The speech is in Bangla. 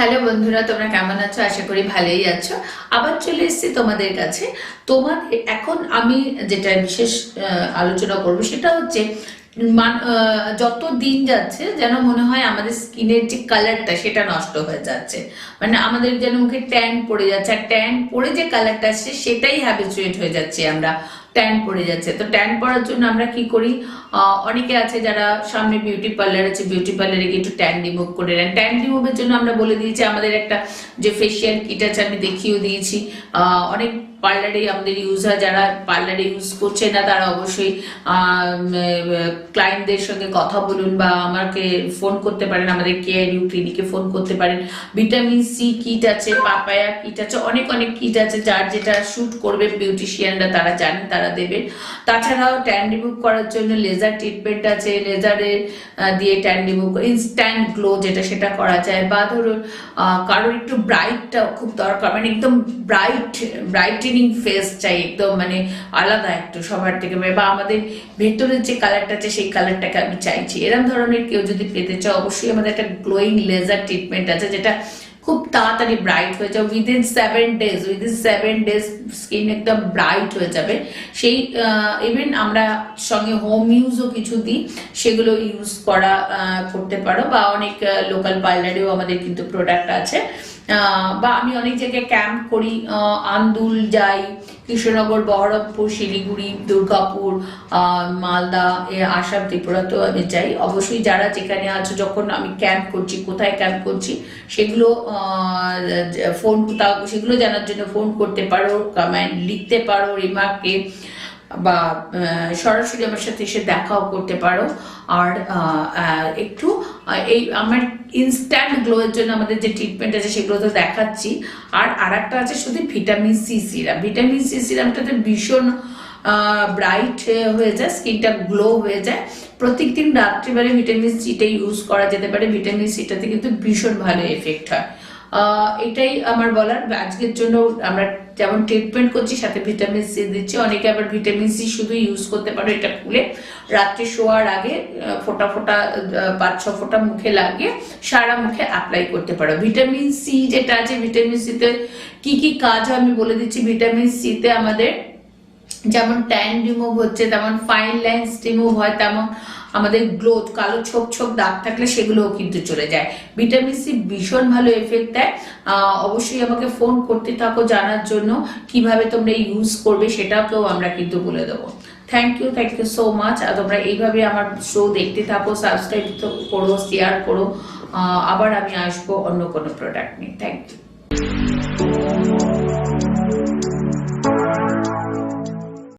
হ্যালো বন্ধুরা, তোমরা কেমন আছো? আশা করি ভালোই আছো। আবার চলে এসেছি তোমাদের কাছে। তোমাদের এখন আমি যেটা বিশেষ আলোচনা করব সেটা হচ্ছে যত দিন যাচ্ছে যেন মনে হয় আমাদের স্কিনের যে কালারটা সেটা নষ্ট হয়ে যাচ্ছে। মানে আমাদের যেন মুখে ট্যান পড়ে যাচ্ছে। আর ট্যান পড়ে যে কালারটা আসছে সেটাই হ্যাবিচুয়েট হয়ে যাচ্ছে আমরা। ট্যান পড়ে যাচ্ছে। তো ট্যান পড়ার জন্য আমরা কি করি? অনেকে আছে যারা সামনে বিউটি পার্লার আছে বিউটি পার্লারে গিয়ে একটু ট্যান রিমুভ করে নেন। ট্যান রিমুভের জন্য আমরা বলে দিয়েছি, আমাদের একটা যে ফেসিয়াল কিট আছে আমি দেখিয়েও দিয়েছি। অনেক পার্লারে আমাদের ইউজার যারা পার্লারে ইউজ করছে না, তারা অবশ্যই ক্লায়েন্টদের সঙ্গে কথা বলুন বা আমাকে ফোন করতে পারেন, আমাদের কেয়ার ইউ ক্লিনিকে ফোন করতে পারেন। ভিটামিন সি কিট আছে পাপায়া কিট আছে, অনেক অনেক কিট আছে, যার যেটা শুট করবে বিউটিশিয়ানরা তারা জানেন, তারা দেবেন। তাছাড়াও ট্যান রিমুভ করার জন্য লেজার ট্রিটমেন্ট আছে লেজারে দিয়ে ট্যান রিমুভ ইনস্ট্যান্ট গ্লো যেটা সেটা করা যায়। বা ধরুন কারোর একটু ব্রাইটটা খুব দরকার মানে একদম ব্রাইট ব্রাইট ব্রাইটেনিং ফেস চাই, একদম মানে আলাদা একটু সবার থেকে বা আমাদের ভেতরের যে কালারটা আছে, সেই কালারটাকে আমি চাইছি। এরকম ধরনের কেউ যদি পেতে চাও অবশ্যই আমাদের একটা গ্লোয়িং লেজার ট্রিটমেন্ট আছে, যেটা খুব তাড়াতাড়ি ব্রাইট হয়ে যাবে। Within seven days within seven days skin একদম ব্রাইট হয়ে যাবে। সেই ইভেন আমরা সঙ্গে হোম ইউজও কিছু দিই, সেগুলো ইউজ করা করতে পারো। বা অনেক লোকাল পার্লারেও আমাদের কিন্তু প্রোডাক্ট আছে। বা আমি অনেক জায়গায় ক্যাম্প করি আন্দুল যাই, কৃষ্ণনগর, বহরমপুর, শিলিগুড়ি, দুর্গাপুর মালদা আসাম, ত্রিপুরাতেও আমি যাই। অবশ্যই যারা যেখানে আছো, যখন আমি ক্যাম্প করছি, কোথায় ক্যাম্প করছি, সেগুলো ফোন সেগুলো জানার জন্য ফোন করতে পারো কমেন্ট লিখতে পারো রিমার্কে বা সরাসরি আমার সাথে এসে দেখাও করতে পারো। আর একটু এই আমার ইনস্ট্যান্ট গ্লোয়ের জন্য আমাদের যে ট্রিটমেন্ট আছে সেগুলো তো দেখাচ্ছি। আর আরেকটা আছে শুধু vitamin C serum vitamin C সিরামটাতে ভীষণ ব্রাইট হয়ে যায় স্কিনটা গ্লো হয়ে যায়। প্রত্যেকদিন রাত্রিবেলা ভিটামিন সিটা ইউজ করা যেতে পারে। ভিটামিন সিটাতে কিন্তু ভীষণ ভালো এফেক্ট হয়। এটাই আমার বলার। আজকের জন্য আমরা যেমন ট্রিটমেন্ট করছি, সাথে ভিটামিন সি দিচ্ছি। অনেকে আবার ভিটামিন সি শুধু ইউজ করতে পারো, এটা খুলে রাত্রে শোয়ার আগে ফোটা ফোঁটা পাঁচ ছ ফোঁটা মুখে লাগিয়ে সারা মুখে অ্যাপ্লাই করতে পারো। ভিটামিন সি যেটা আছে ভিটামিন সিতে কি কি কাজ আমি বলে দিচ্ছি। ভিটামিন সিতে আমাদের যেমন ট্যান রিমুভ হচ্ছে, তেমন ফাইন লাইন্স রিমুভ হয়, তেমন আমাদের গ্রোথ, কালো ছোপ ছোপ দাগ থাকলে সেগুলোও কিন্তু চলে যায়। ভিটামিন সি ভীষণ ভালো এফেক্ট দেয়। অবশ্যই আমাকে ফোন করতে থাকো জানার জন্য, কীভাবে তোমরা ইউজ করবে সেটাকেও আমরা কিন্তু বলে দেবো। Thank you thank you so much আর তোমরা এইভাবে আমার শো দেখতে থাকো সাবস্ক্রাইব করো শেয়ার করো। আবার আমি আসব অন্য কোনো প্রোডাক্ট নিয়ে। Thank you